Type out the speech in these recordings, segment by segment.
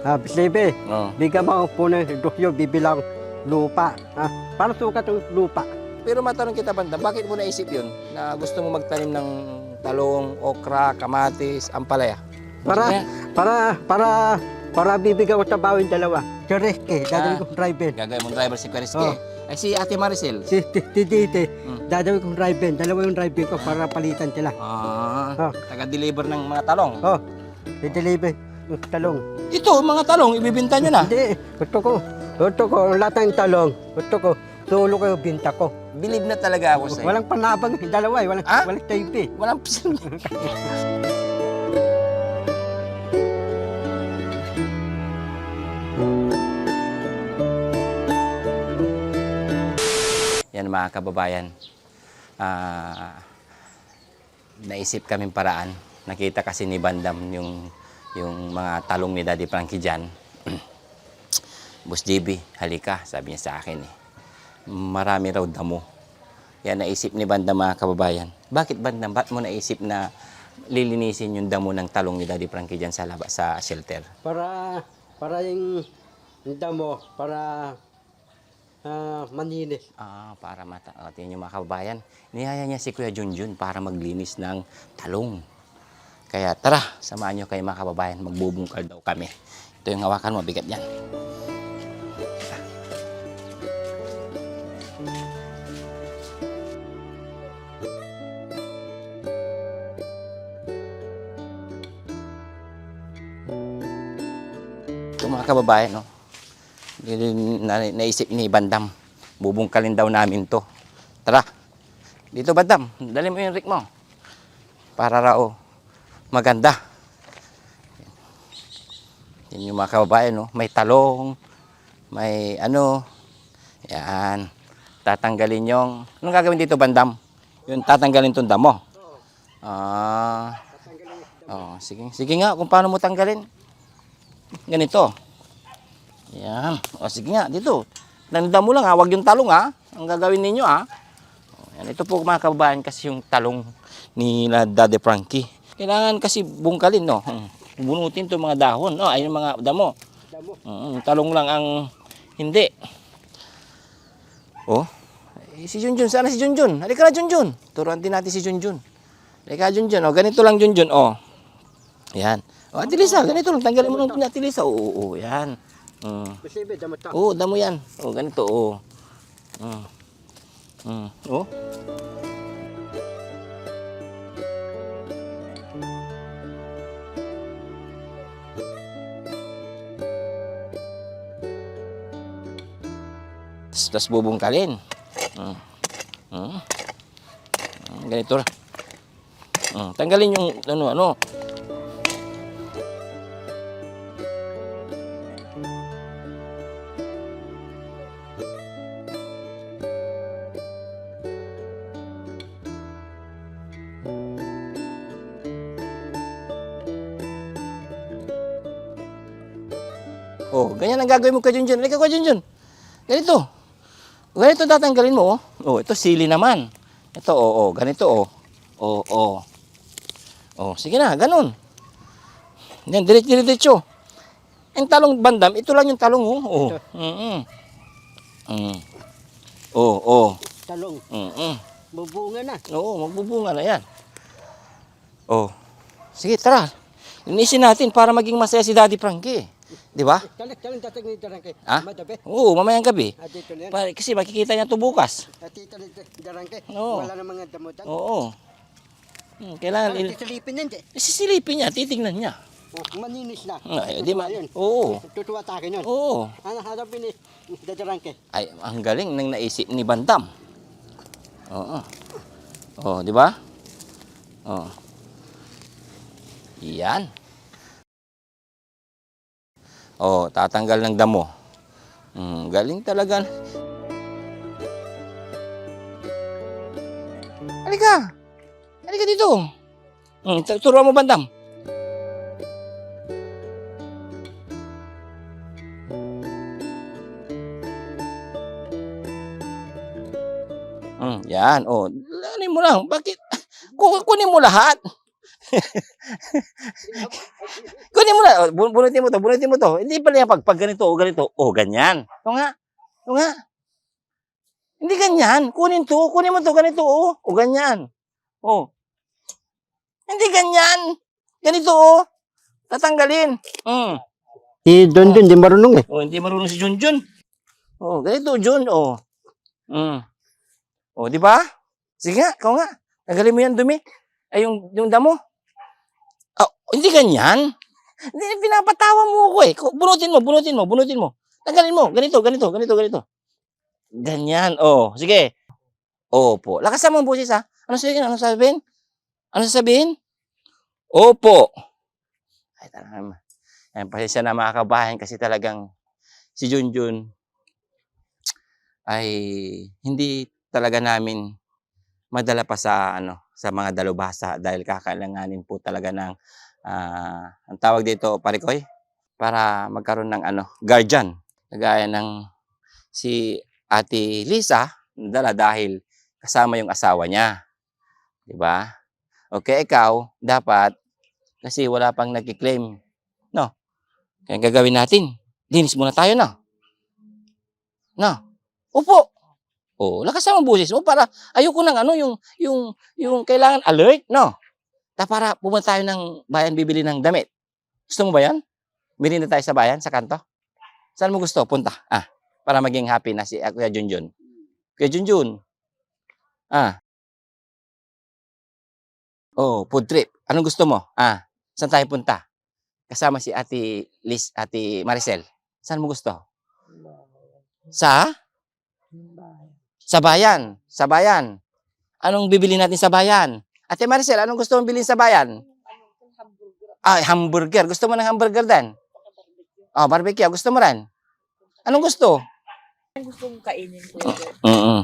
Ah, Bisibe, Oh. bigyan mo po ng dosyo bibilang lupa. Ah, para sukat ang lupa. Pero matanong kita, Bandam, bakit mo naisip yun na gusto mo magtanim ng talong, okra, kamatis, ampalaya? Para, para, para, para bibigyan ko sa bawin dalawa. Si dadawin Ah. kong driver. gagawin mong driver si Kariske. Oh. Ay, si Ate Maricel. Si Titi, Hmm. dadawin kong driver. Dalawa yung driver ko para palitan sila. Ah, Oh. taga-deliver ng mga talong. Oh, i-deliver talong. Ito, mga talong, ibibinta nyo na. Hindi, gusto ko, gusto ko, lahat ng talong, gusto ko, solo ko yung binta ko. Believe na talaga ako sa'yo. Walang panabang, dalawa eh, walang, Ah? walang tape eh. Walang pisil. Yan mga kababayan. Ah, naisip kaming paraan. Nakita kasi ni Bandam yung yung mga talong ni Daddy Frankie dyan. Boss JB, halika, sabi niya sa akin eh. Marami raw damo. Yan naisip ni Bandam mga kababayan. Bakit Bandam? Ba't mo naisip na lilinisin yung damo ng talong ni Daddy Frankie dyan sa, laba, sa shelter? Para, para yung, damo, para ah, maninis. Ah, para mata. O, tingnan niyo mga kababayan. Niyaya niya si Kuya Junjun para maglinis ng talong. Kaya tara, samahan niyo kayo mga kababayan. Magbubungkal daw kami. Ito yung hawakan mo, bigat yan. Ito mga kababayan, no? Naisip ni Bandam. Bubungkalin daw namin to. Tara. Dito Bandam, dali mo yung rig mo. Para raw maganda. Yan yung mga kababayan, no? May talong, may ano. Yan. Tatanggalin yung... Anong gagawin dito, Bandam? Yung tatanggalin tong damo. Ah. Oh, sige. Sige nga, kung paano mo tanggalin. Ganito. Yan. O sige nga, dito. Nanda mo lang ha, wag yung talong ha. Ang gagawin ninyo ha. O, yan. Ito po mga kababayan kasi yung talong ni Daddy Frankie. Kailangan kasi bungkalin no. Hmm. Bunutin to mga dahon. No, ayun mga damo. Damo. Mm, talong lang ang hindi. Oh. Eh, si Junjun, sana si Junjun? Halika na Junjun. Turuan din natin si Junjun. Halika Junjun. Oh, ganito lang Junjun. Oh. Yan. Oh, Ate Lisa, ganito lang. Tanggalin mo lang Ate Lisa. Oo, oo, oo. Yan. Mm. Bisibe, damo ta. Oo, damo yan. Oo, ganito, oo. Mm. Mm. Oh. Tapos, tapos bubungkalin. Mm. Mm. Mm, Ganito lang. Mm. Tanggalin yung ano, ano. Oh, ganyan ang gagawin mo kay Junjun. Halika kay Junjun. Ganito. Ganito tatanggalin mo. Oh, oh ito sili naman. Ito, oh, oh. Ganito, oh. Oh, oh. Oh, sige na, ganun. Yan, diretso-diretso. Ang talong bandam, ito lang yung talong, oh. Oh, mm -mm. Mm. Oh, oh. Talong, Mm -mm. bubunga na. Oo, magbubunga na yan. Oh. Sige, tara. Linisin natin para maging masaya si Daddy Frankie. Di ba? Ah? Oo, mamayang gabi. Yan. Pa- Kasi makikita niya to bukas. Darangke. Oo. Wala na mga damo dyan. Oo. Hmm, kailangan il- Sisilipin yan, di. sisilipin niya, titingnan niya. Oh, maninis na. Ay, di ma- Tutuwa yun. Oo. Tutuwa sa akin yun. Oo. Ano harapin ni Dadarangke? Ay, ang galing ng naisip ni Bandam. Oo. Oh, di ba? Oh. Yan. Oh, tatanggal ng damo. Hmm, galing talaga. Halika. Halika dito. Tu- turuan mo Bandam. Hmm, yan. Oh, lanin mo lang. Bakit? Ku- Kunin mo lahat. kunin mo na. Oh, bu- bunutin mo to, bunutin mo to. Hindi pala yan pag, pag ganito o ganito. O, ganyan. Ito nga. Ito nga. Hindi ganyan. Kunin to. Kunin mo to. Ganito o. O, ganyan. O. Hindi ganyan. Ganito o. Tatanggalin. Mm. Si Don Don, di marunong eh. O, hindi marunong si Junjun. O, ganito, Jun. O. Mm. O, di ba? Sige nga, ikaw nga. Tanggalin mo yan dumi. Ay, yung, yung damo. Oh, hindi ganyan. Hindi, pinapatawa mo ako eh. Bunutin mo, bunutin mo, bunutin mo. Tanggalin mo. Ganito, ganito, ganito, ganito. Ganyan. Oh, sige. Opo. Lakasan mo ang boses ha. Ano sabihin? Ano sabihin? Ano sasabihin? Opo. Ay, talagang. Ayan, pasensya na mga kabahan kasi talagang si Junjun ay hindi talaga namin madala pa sa ano sa mga dalubhasa dahil kakailanganin po talaga ng ah, ang tawag dito parikoy para magkaroon ng ano guardian. Kagaya ng si Ate Lisa dala dahil kasama yung asawa niya. Di ba? Okay ikaw dapat kasi wala pang nagki-claim no? Kaya gagawin natin linis muna tayo na no? Upo! Oh, lakas ang boses mo para ayoko nang ano yung yung yung kailangan alert, no? Ta para pumunta tayo ng bayan bibili ng damit. Gusto mo ba 'yan? Bili na tayo sa bayan sa kanto. Saan mo gusto punta? Ah, para maging happy na si uh, Kuya Junjun. Kuya Junjun. Ah. Oh, food trip. Anong gusto mo? Ah, saan tayo punta? Kasama si Ate Liz, Ate Maricel. Saan mo gusto? Sa? Sa bayan. Sa bayan. Anong bibili natin sa bayan? Ate Maricel, anong gusto mong bilhin sa bayan? Ah, hamburger. Gusto mo ng hamburger din? Oh, barbecue. Gusto mo rin? Anong gusto? Ang gusto mong kainin ko yun. Mm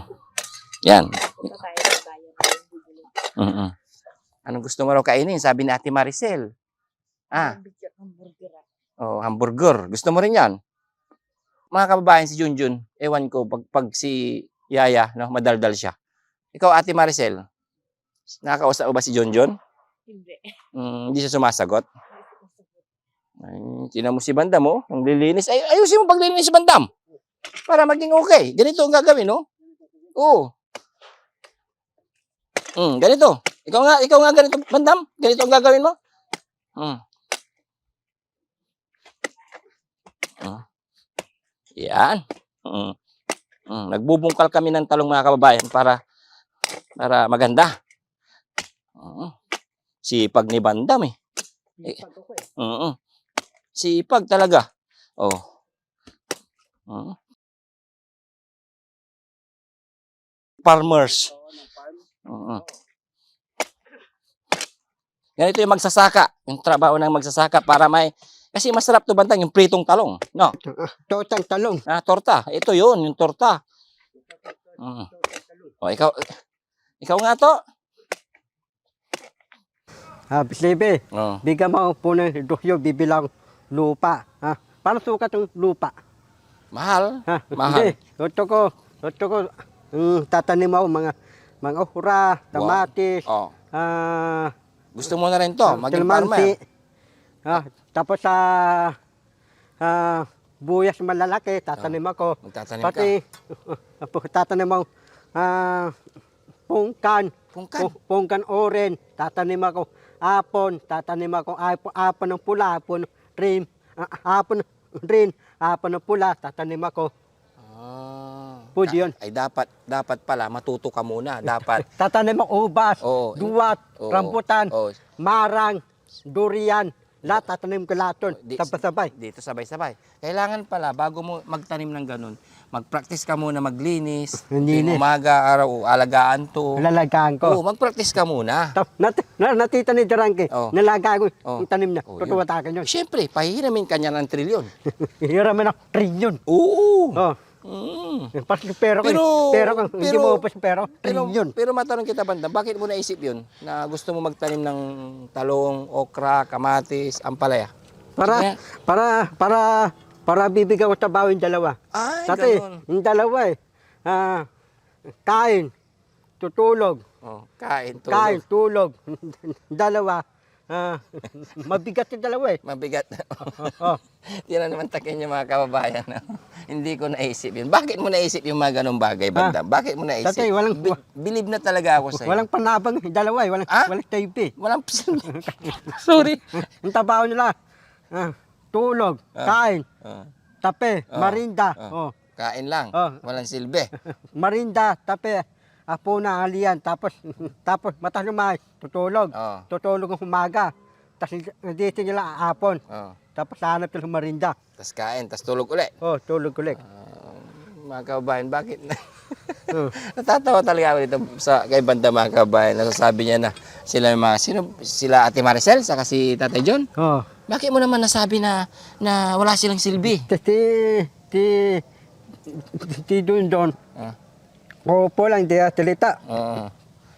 Yan. Punta tayo sa bayan. tayo bibili. mm Anong gusto mo raw kainin? Sabi ni Ate Maricel. Ah, Ang bigyan ng burger. ah. oh, hamburger. Gusto mo rin yan? Mga kababayan si Junjun, ewan ko, pag, pag si Yaya, no, madaldal siya. Ikaw, Ate Maricel, nakakausap ba si Junjun? Hindi. Mm, hindi siya sumasagot. Ay, tinan mo si Bandam, oh. Ang lilinis. Ay, ayusin mo paglilinis si Bandam. Para maging okay. Ganito ang gagawin, oh. Oo. Mm, ganito. Ikaw nga, ikaw nga ganito, Bandam. Ganito ang gagawin mo. Mm. Mm. Yan. Mm. Mm. Nagbubungkal kami ng talong mga kababayan para para maganda. Mm. Sipag ni Bandam eh. Eh, Pag ako eh. Oo. Sipag talaga. Oh. Oo. Farmers. Oo. Ganito yung magsasaka. Yung trabaho ng magsasaka para may... Kasi masarap to bantang yung pritong talong. No? Totang talong. Ah, torta. Ito yun, yung torta. Mm. O, ikaw... Ikaw nga to. Ah, Sibe, Oh. bigyan mo po ng dukyo bibilang lupa. Ha? Paano sukat ng lupa? Mahal. Ha? Mahal. Hindi. Ito ko, ito ko, mm, tatanim ako mga, mga okra, tamatis, Oh. ah, Gusto mo na rin to. Maging kalamansi. farmer. Ah, tapos sa ah, buyas malalaki, tatanim ako. Magtatanim ka. Pati, tatanim ako, ah, pungkan, Pungkan. pu- pungkan oren, tatanim ako. Apon, tatanim ako. Apon, apon ng pula, apon rin, ah, apon rin, apon ng pula, tatanim ako. Ah. Yun. Ay dapat dapat pala matuto ka muna. Dapat Tatanim ako ubas, Oo. duwat, Oo. rambutan, oh, marang, durian, lahat tatanim ko lahat Di- sabay-sabay. dito sabay-sabay. Kailangan pala bago mo magtanim ng ganun, mag-practice ka muna maglinis. Linis. Tuwing umaga, araw, o, alagaan to. Lalagaan Oo, ko. mag-practice ka muna. Tap, nat, na, natita ni Jarangke, Oo. nalaga ko Oo. yung tanim niya. Oo, Tutuwatakan yun. Siyempre, pahihiramin ka niya ng trilyon. Hiramin ako, trilyon. Oo. Oh, Mm. pas pero ko, Pero- pero hindi pero- mo upos pero, Pero, trilyon. pero matanong kita, Banda, bakit mo naisip yun na gusto mo magtanim ng talong, okra, kamatis, ampalaya? Para, Sige. para, para, para bibigyan ko trabaho yung dalawa. Ay, Dati, ganun. yung dalawa eh, ah, kain, tutulog, Oh, kain, tulog. kain, tulog. dalawa, ah, mabigat yung dalawa eh. Mabigat. Oh, Yan na naman takin yung mga kababayan. Hindi ko naisip yun. Bakit mo naisip yung mga ganong bagay, Bandam? Bakit mo naisip? Tatay, walang- Bi- believe na talaga ako sa'yo. walang panabang yung dalawa eh. Walang, Ah? walang tape eh. Walang Sorry. Ang trabaho nila, ah, tulog, kain, Ah, tape, Ah. marinda. Ah. Oh. kain lang. Oh. Walang silbi. Marinda, tape, apo na alian. Tapos, tapos matas lumay, tutulog. Oh. Tutulog ng umaga. Tapos dito nila aapon. Oh. Tapos hanap nila marinda. Tapos kain, tapos tulog ulit. Oh, tulog ulit. Ah, mga kababayan, bakit na? Oh. Natatawa talaga ako dito sa kay Banda mga kababayan. Nasasabi niya na sila yung mga, sino, sila Ate Maricel, saka si Tatay John. Oh. Bakit mo naman nasabi na, na wala silang silbi? Tapos ti, ti, ti doon doon. Ah. Opo lang, di atleta. Oo.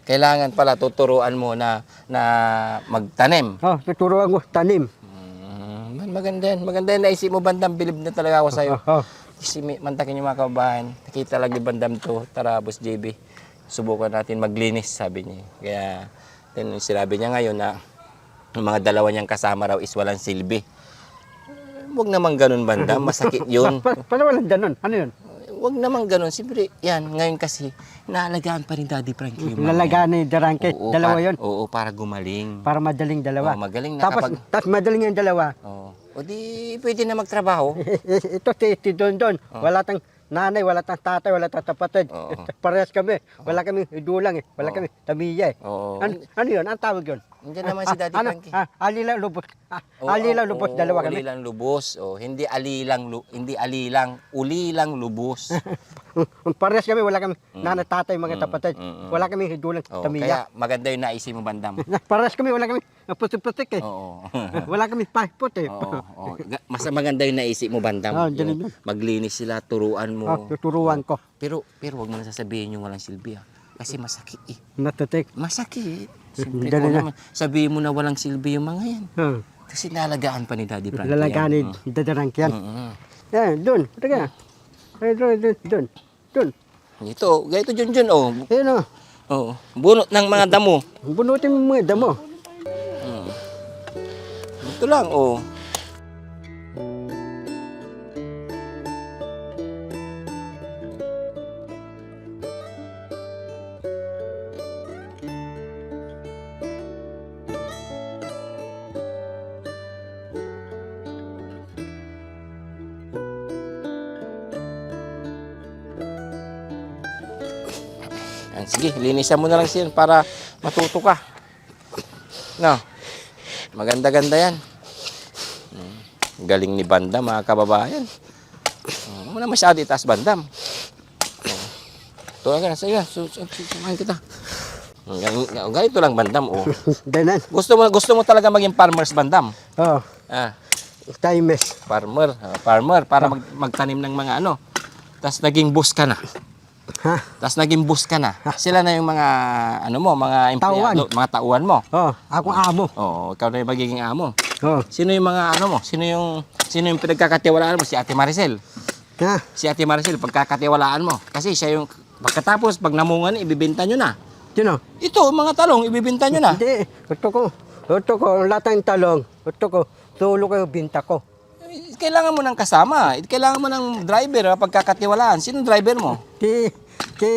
Kailangan pala tuturuan mo na na magtanim. Oh, tuturuan ko tanim. Mm, man, maganda yan. Maganda yan. Naisip mo, Bandam. Bilib na talaga ako sa'yo. Oh, oh. Kasi mantakin yung mga kababayan. Nakita lang ni Bandam to. Tara, Boss JB. Subukan natin maglinis, sabi niya. Kaya, yung sinabi niya ngayon na yung mga dalawa niyang kasama raw is walang silbi. Eh, Huwag naman ganun, Bandam. Masakit yun. Pa, paano walang ganun? Ano yun? Huwag naman ganun. Siyempre, yan. Ngayon kasi, naalagaan pa rin Daddy Frankie yung. Lalagaan ni Darangke. Oo, Dalawa pa- yun. Oo, para gumaling. Para madaling dalawa. Oo, magaling na tapos, kapag- tapos madaling yung dalawa. Oo. O di, pwede na magtrabaho. Ito si, si Don Don. Wala tang nanay, wala tang tatay, wala tang kapatid. Oo. Parehas kami. Wala kami idulang eh. Wala kami tamiya eh. Oo. Ano, ano yun? Ang tawag yun? Nandiyan naman si Daddy ano? Frankie. Ah, alila lubos. Ah, Oo, alila oo, lubos, oo, dalawa kami. Ulilang lubos. Oh, hindi alilang lu- hindi alilang, ulilang lubos. Parehas kami, wala kami nanay, tatay, mga kapatid. mm, mm. Wala kami idulang Oh, tamiya. kaya maganda 'yung naisip mo bandam. Parehas kami, wala kami putik-putik eh. Oo. Wala kami pahipot eh. Oo, oo. Mas maganda 'yung naisip mo bandam. Ah, Yung maglinis sila, turuan mo. Ah, tuturuan ko. Pero pero wag mo na sasabihin yung walang silbi ah. Kasi masakit eh. Natutik. Masakit. Siyempre, kung naman, sabihin mo na walang silbi yung mga yan. Ah, Kasi nalagaan pa ni Daddy Frankie. lalagaan ni yan. Dadarangkyan. Mm, mm, Eh, doon. Teka. Eh, doon, doon, doon. Doon. mm. Ito, ganito dyan dyan, oh. Ayun o. oh. Bunot ng mga damo. Bunutin mo mga damo. Ito lang, oh. Sige, linisan mo na lang siya para matuto ka. No. Maganda-ganda yan. Mm. Galing ni Bandam, mga kababayan. Huwag mo na masyado itaas, Bandam. Oh. Tuwa ka na, sige, su- su- su- sumahin kita. Gan- Ganito lang, Bandam. Oh. Danan. Gusto mo gusto mo talaga maging farmers, Bandam. Oh, Ah, times. farmer. ah, farmer, para mag, magtanim ng mga ano. Tapos naging boss ka na. Ha? Tapos naging boss ka na. Sila na yung mga, ano mo, mga empleyado, mga tauhan mo. Oh, akong amo. Oo, ikaw na yung magiging amo. Oh, Sino yung mga ano mo? Sino yung sino yung pinagkakatiwalaan mo? Si Ate Maricel. ha? Si Ate Maricel pagkakatiwalaan mo. Kasi siya yung pagkatapos pag namungan ibibenta nyo na. Sino? Ito, mga talong ibibenta nyo na. Hindi. Ito ko. Ito ko. Ang latang talong. Ito ko. Tulo ko binta ko. Eh, Kailangan mo ng kasama. Kailangan mo ng driver ah, pagkakatiwalaan. Sino driver mo? Si, si,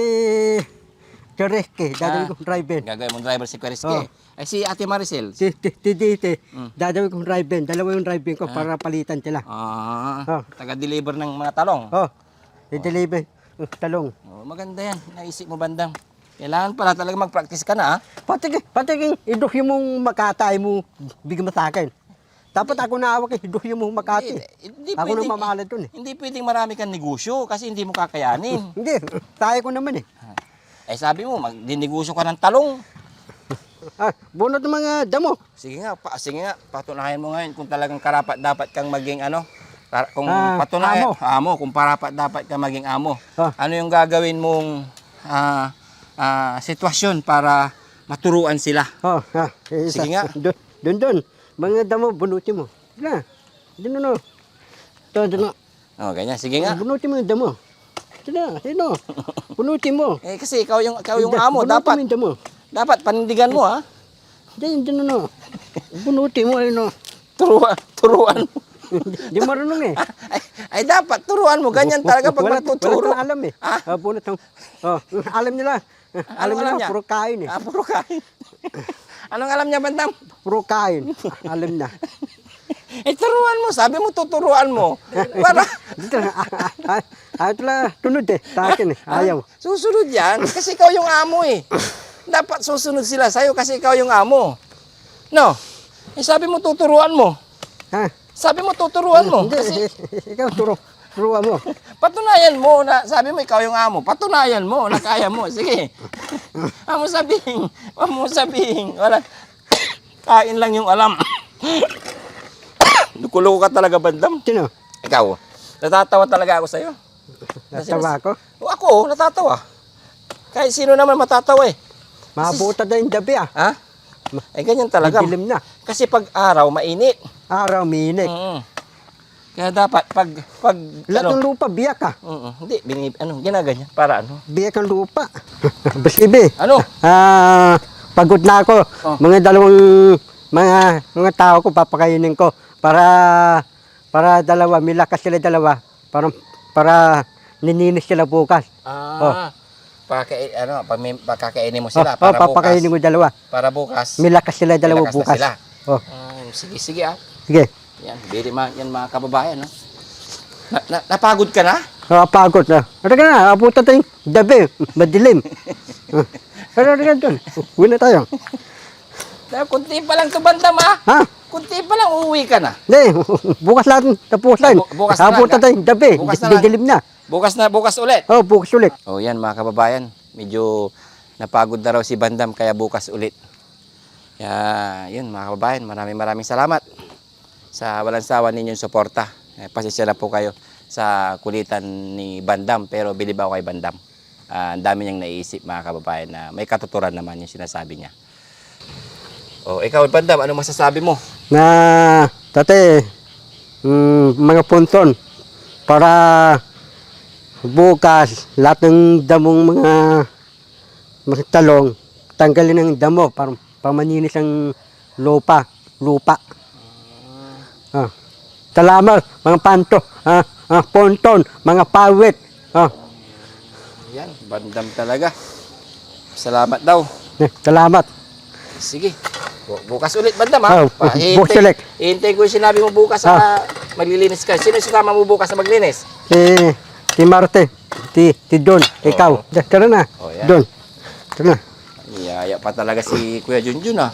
si Reski. Dadawin Ah. kong driver. Gagawin mong driver si Kwereske. Oh. Ay si Ate Maricel. Si, si, si Dite. Mm. Dadawin kong driver. Dalawa yung driver ko para palitan sila. Ah, Oh. taga-deliver ng mga talong. Oh, i-deliver. yung Talong. Oh, maganda yan. Naisip mo bandang. Kailangan pala talaga mag-practice ka na ah. Pati, pati kang iduk yung mong makatay mo, bigyan mo sa akin. Dapat ako naawak eh, yung mong makati. Hindi Ako pwedeng- nang mamahalin dun eh. Hindi pwedeng marami kang negosyo kasi hindi mo kakayanin. Hindi, kaya ko naman eh. eh sabi mo, magdinegosyo ka ng talong. Ah, bunot ng mga damo. Sige nga, pa, sige nga, patunayan mo ngayon kung talagang karapat dapat kang maging ano. Para, kung Ah, patunayan, amo. amo. kung parapat dapat kang maging amo. Ah. Ano yung gagawin mong ah, ah, sitwasyon para maturuan sila? Oh, eh, isa. Sige nga. Dun, dun. Mga damo, bunutin mo. Na, dun, no. Dun, dun, no. Oh, ganyan. Sige nga. Bunutin mo yung damo. Sino, sino? Bunutin mo. Eh kasi ikaw yung ikaw yung amo, mo dapat yung damo. dapat panindigan mo ha. Dun, dun, no. Bunuti mo, ano. Turuan, turuan mo. Di marunong eh. Ay, ay dapat, turuan mo. Ganyan talaga pag magtuturo. Wala alam eh. Ah? Ah, bunot ang, oh, alam nila. Alam alam nila, niya? puro kain eh. Ah, puro kain. Anong alam niya, Bandam? Puro kain. alam na. Eh, turuan mo. Sabi mo, tuturuan mo. Para, Dito na, ayaw tala, tunod eh, sa akin eh, ayaw. susunod yan. Kasi ikaw yung amo eh. Dapat susunod sila sa'yo kasi ikaw yung amo. No? Eh, sabi mo, tuturuan mo. Ha? Sabi mo, tuturuan mo. Hindi, Kasi ikaw turo, turuan mo. patunayan mo na, sabi mo, ikaw yung amo. Patunayan mo na kaya mo. Sige. Amo sabihin. Amo sabihin. Wala. Kain lang yung alam. Nukulo ka talaga, bandam. Sino? Ikaw, natatawa talaga ako sa'yo. Natawa ako? O ako, natatawa. Kahit sino naman matatawa eh. Mabuta na yung gabi ah. Ha? Eh, ganyan talaga. Dilim na. Kasi pag araw, mainit. Araw, minit. Mm. Kaya dapat, pag, pag, Lahat ano, ng lupa, biyak ah. mm, hindi, binib, ano, ginaganyan, para ano. Biyak ang lupa. Basibi. Ano? Ah, pagod na ako. Oh. Mga dalawang mga mga tao ko papakainin ko para para dalawa, may lakas sila dalawa. Para para nininis sila bukas. Ah, pakain, ano, pagkakainin mo Oh, sila, oh, para papakainin bukas. ko dalawa. Para bukas. May lakas sila dalawa May lakas na bukas. sila. Oh, Ah, sige, sige ah. sige. Yan, biri ma, yan mga kababayan, no? Na, na, napagod ka na? Oh, pagod na. Ano ka na? Abutan tayong gabi. Madilim. Ah, Ano ka doon? Uwi na tayo. Kunti pa lang to bandam ah. Ha? Kunti pa lang uuwi ka na. Hindi, bukas lahat tapusan. Bu- bukas na Abutan lang, tayong gabi. Bukas na lang. Didilim na. Bukas na, bukas ulit. Oh, bukas ulit. Oh, yan mga kababayan. Medyo napagod na raw si Bandam kaya bukas ulit. Kaya, yun mga kababayan, maraming maraming salamat sa walang sawa ninyong suporta. Eh, pasensya na po kayo sa kulitan ni Bandam pero bilib ako kay Bandam. Ah, ang dami niyang naisip mga kababayan na may katuturan naman yung sinasabi niya. Oh, ikaw Bandam, ano masasabi mo? na tate mm, mga punton para bukas lahat ng damong mga mga tanggalin ang damo para pamaninis ang lupa lupa ah. salamat mga panto ah, ah, ponton mga pawit ah, Yan, Bandam talaga. Salamat daw. eh, salamat Sige. Bu- Bukas ulit, bandam Oh, ha? Pa- bukas ulit. Hihintay ko yung sinabi mo bukas sa maglilinis ka. Sino yung sumama mo bukas na maglinis? si si Marte si si Don ikaw Oo. tara na Oh, yan. Don tara na Niyaya pa talaga si Kuya Junjun ah.